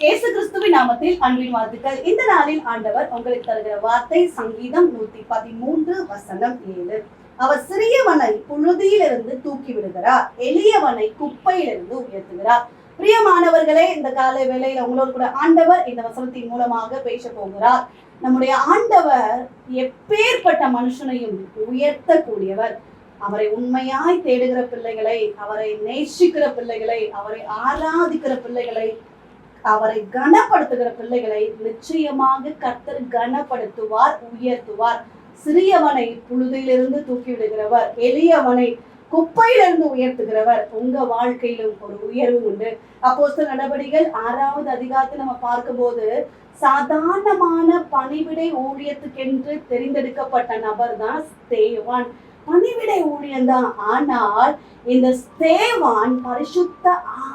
இயேசு கிறிஸ்துவின் நாமத்தில் அன்பின் வாழ்த்துக்கள். இந்த நாளில் ஆண்டவர் உங்களுக்கு தருகிற வார்த்தை சங்கீதம் நூத்தி பதிமூன்று வசனம் ஏழு. அவர் சிறியவனை புழுதியிலிருந்து தூக்கி விடுகிறார். எளியவனை குப்பையிலிருந்து உயர்த்துகிறார். பிரியமானவர்களே இந்த கால வேளையில உங்களோடு கூட ஆண்டவர் இந்த வசனத்தின் மூலமாக பேச போகிறார். நம்முடைய ஆண்டவர் எப்பேற்பட்ட மனுஷனையும் உயர்த்தக்கூடியவர். அவரை உண்மையாய் தேடுகிற பிள்ளைகளை அவரை நேசிக்கிற பிள்ளைகளை அவரை ஆராதிக்கிற பிள்ளைகளை அவரை கனப்படுத்துகிற பிள்ளைகளை நிச்சயமாக கர்த்தர் கனப்படுத்துவார் உயர்த்துவார். சிறியவனை புழுதியிலிருந்து தூக்கிவிடுகிறவர் எளியவனை குப்பையிலிருந்து உயர்த்துகிறவர். உங்க வாழ்க்கையிலும் ஒரு உயர்வு உண்டு. அப்போஸ்தல நடவடிக்கைகள் ஆறாவது அதிகாரத்தை நம்ம பார்க்கும்போது சாதாரணமான பணிவிடை ஊழியத்துக்கென்று தெரிந்தெடுக்கப்பட்ட நபர் தான் தேவான். பணிவிடை ஊழியம்தான் ஆனால் இந்த ஸ்தேவான் பரிசுத்த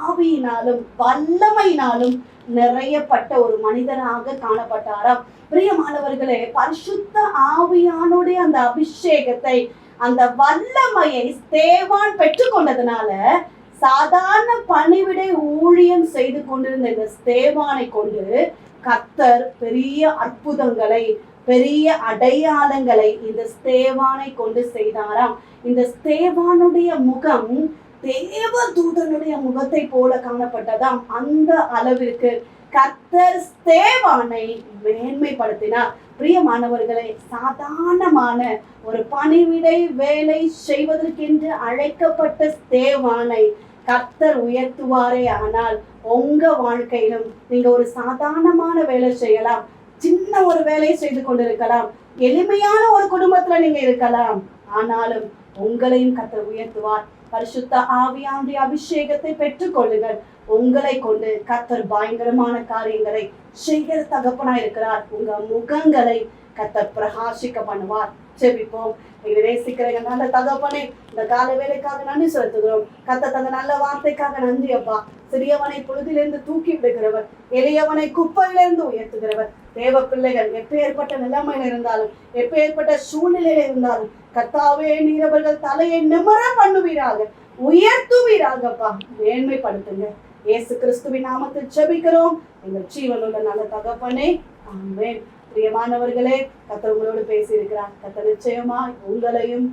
ஆவியினாலும் வல்லமையினாலும் நிறையப்பட்ட ஒரு மனிதனாக காணப்பட்டாராம். பிரியமானவர்களே பரிசுத்த ஆவியானுடைய அந்த அபிஷேகத்தை அந்த வல்லமையை ஸ்தேவான் பெற்றுக்கொண்டதுனால சாதாரண பணிவிடை ஊழியம் செய்து கொண்டிருந்த இந்த ஸ்தேவானை கொண்டு கத்தர் பெரிய அற்புதங்களை பெரிய அடையாளங்களை இந்த ஸ்தேவானை கொண்டு செய்தாராம். இந்த ஸ்தேவானுடைய முகம் தேவ தூதனுடைய முகத்தை போல காணப்பட்டதாம். அந்த அளவிற்கு கத்தர் ஸ்தேவானை மேன்மைப்படுத்தினார். பிரியமானவர்களை சாதாரணமான ஒரு பணிவிடை வேலை செய்வதற்கென்று அழைக்கப்பட்ட ஸ்தேவானை கர்த்தர் உயர்த்துவாரே ஆனால் உங்க வாழ்க்கையிலும் நீங்க ஒரு சாதாரணமான வேலை செய்யலாம் சின்ன ஒரு வேலையை செய்து கொண்டிருக்கலாம் எளிமையான ஒரு குடும்பத்துல நீங்க இருக்கலாம். ஆனாலும் உங்களையும் கர்த்தர் உயர்த்துவார். பரிசுத்த ஆவியானுடைய அபிஷேகத்தை பெற்றுக்கொள்ளுங்கள். உங்களை கொண்டு கத்தர் பயங்கரமான காரியங்களை செய்கிற தகப்பனா இருக்கிறார் உங்க முகங்களை கத்தர் பிரகாசிக்க பண்ணுவார். ஜெபிப்போம். எங்களை நேசிக்கிற நல்ல தகப்பனே இந்த கால வேலைக்காக நன்றி செலுத்துகிறோம். கத்த தந்த நல்ல வார்த்தைக்காக நன்றி அப்பா. சிறியவனை பொழுதிலிருந்து தூக்கி விடுகிறவர். எளியவனை குப்பையிலிருந்து உயர்த்துகிறவர். தேவ பிள்ளைகள் எப்பேற்பட்ட நிலைமையில இருந்தாலும் எப்பேற்பட்ட சூழ்நிலையில இருந்தாலும் கத்தாவே நீரவர்கள் தலையை நிமர பண்ணுவீராக. உயர்த்துவீராகப்பா மேன்மைப்படுத்துங்க. இயேசு கிறிஸ்துவின் நாமத்தில் செபிக்கிறோம் எங்கள் ஜீவனுள்ள நல்ல தகப்பனே ஆமேன். பிரியமானவர்களே கத்தர் உங்களோடு பேசி இருக்கிறார் கத்தர் நிச்சயமா உங்களையும்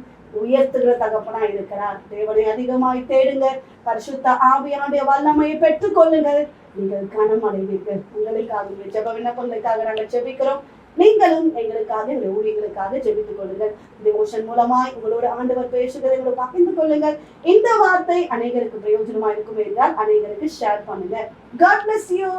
உயர்த்துகிற தகப்பனா இருக்கிறார். தேவனை அதிகமாய் தேடுங்க. பரிசுத்த ஆவியானுடைய வல்லமையை பெற்றுக்கொள்ளுங்கள் நீங்கள் கனம் அடைவீர்கள். உங்களுக்காக உங்கள் ஜெப விண்ணப்பங்களுக்காக நாங்கள் ஜெபிக்கிறோம். நீங்களும் எங்களுக்காக எங்கள் ஊழியர்களுக்காக ஜெபித்துக் கொள்ளுங்கள். டிவோஷன் மூலமாய் உங்களோட ஆண்டவர் பேசுகிறதை உங்களை பகிர்ந்து கொள்ளுங்கள். இந்த வார்த்தை அநேகருக்கு பிரயோஜனமா இருக்கும் என்றால் அநேகருக்கு ஷேர் பண்ணுங்க. God bless you